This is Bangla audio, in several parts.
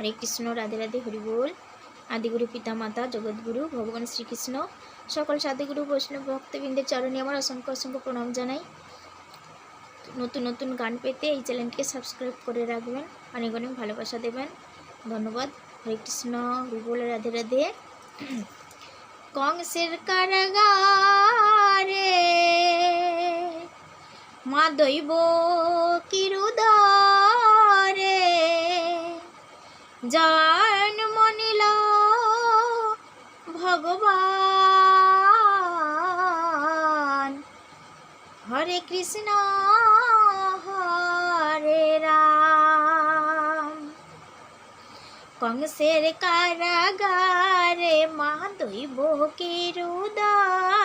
হরে কৃষ্ণ, রাধে রাধে, হরি বল। আদিগুরু পিতা মাতা জগৎগুরু ভগবান শ্রীকৃষ্ণ। সকল সাধুগুরু, বৈষ্ণব ভক্তবৃন্দের চরণে আমার অসংখ্য অসংখ্য প্রণাম জানাই। নতুন নতুন গান পেতে এই চ্যানেলটিকে সাবস্ক্রাইব করে রাখবেন। অনেক অনেক ভালোবাসা দেবেন। ধন্যবাদ। হরে কৃষ্ণ, হরি বল, রাধে রাধে। কংসের কারাগারে মা দৈব কিরুদারে জান মনিল ভগবান। হরে কৃষ্ণ হরে রাম। কংসের কারাগারে মা দৈব কিরুদারে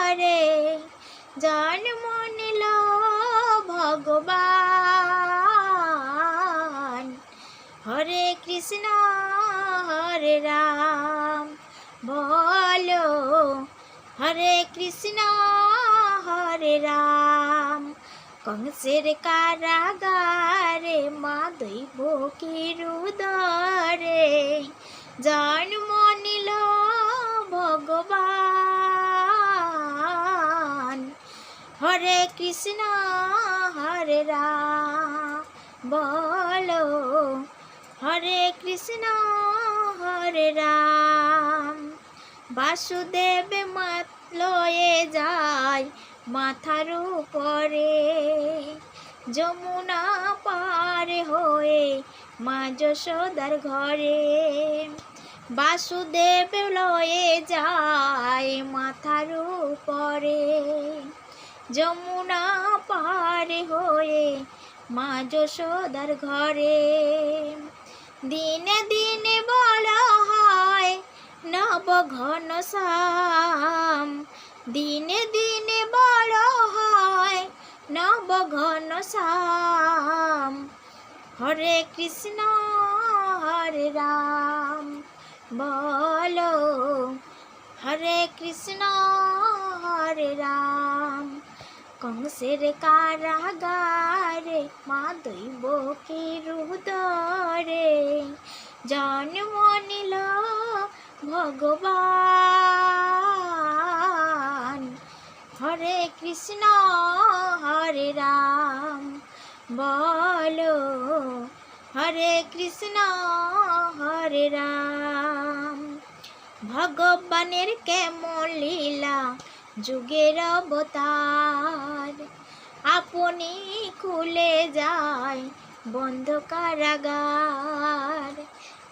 রাম বলো, হরে কৃষ্ণ, হরে রাম। কংসের কারাগারে মা দৈব কিরুদরে জন্ম নিল ভগবান। হরে কৃষ্ণ, হরে রাম, বলো, হরে কৃষ্ণ হরে রাম। বাসুদেব মাত লয়ে যায় মাথার উপরে। যমুনা পার হয়ে মা যশোদার ঘরে। বাসুদেব লয়ে যায় মাথার উপরে। যমুনা পার হয়ে মা যশোদার ঘরে। দিনে দিনে বলা হয় নব ঘন শ্যাম দিনে দিনে বড় হয় নব ঘন শ্যাম হরে কৃষ্ণ, হরে রাম। বলো, হরে কৃষ্ণ, হরে রাম। কংসের কারাগারে মা দৈব কিরুদরে জন্ম নিল ভগবান হরে কৃষ্ণ হরে রাম বলো হরে কৃষ্ণ হরে রাম ভগবানের কেমন লীলা যুগের অবতার। আপনি খুলে যায় বন্ধ কারাগার।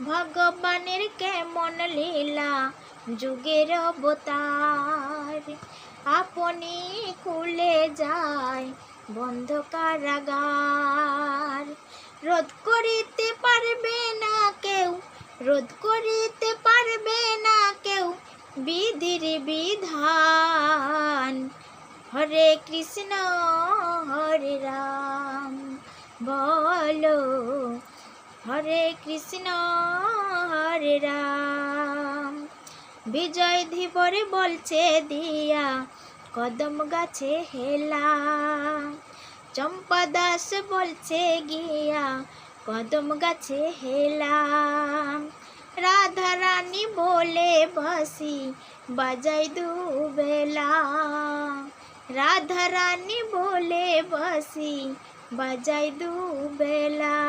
ভগবানের কেমন লীলা যুগের অবতার। আপনি খুলে যায় বন্ধ কারাগার। রোধ করিতে পারবে না কেউ, রোধ করিতে হরে কৃষ্ণ, হরে রাম। বলো, হরে কৃষ্ণ, হরে রাম। বিজয় ধীবরে বলছে দিয়া, কদম গাছে হেলা। চম্পা দাস বলছে গিয়া, কদম গাছে হেলা। রাধা রানী বলে বাসি বাজাই দুবেলা। রাধা রানী বলে বাসি বাজাই দুবেলা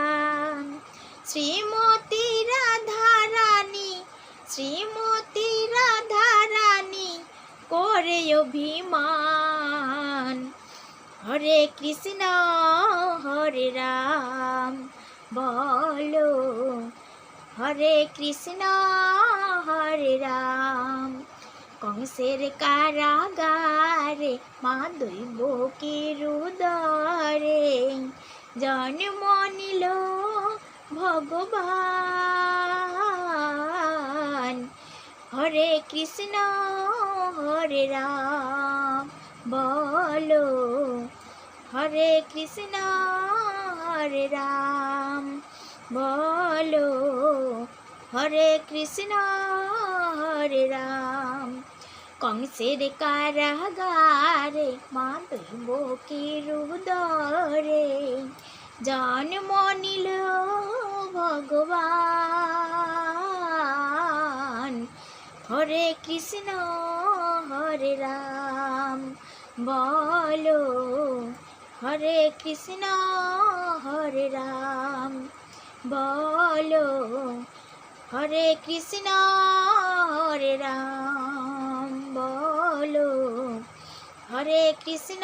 শ্রীমতী রাধা রানী শ্রীমতী রাধা রানী করে অভিমান হরে কৃষ্ণ হরে রাম বলো হরে কৃষ্ণ হরে রাম কংসের কারাগারে মা দৈব কিরুদরে জন্ম নিল ভগবান হরে কৃষ্ণ হরে রাম বলো হরে কৃষ্ণ হরে রাম বলো হরে কৃষ্ণ হরে রাম কংসের কারাগারে মা দৈব কিরুদরে জন্ম নিল ভগবান হরে কৃষ্ণ হরে রাম বলো হরে কৃষ্ণ হরে রাম বলো হরে কৃষ্ণ হরে রাম বলো হরে কৃষ্ণ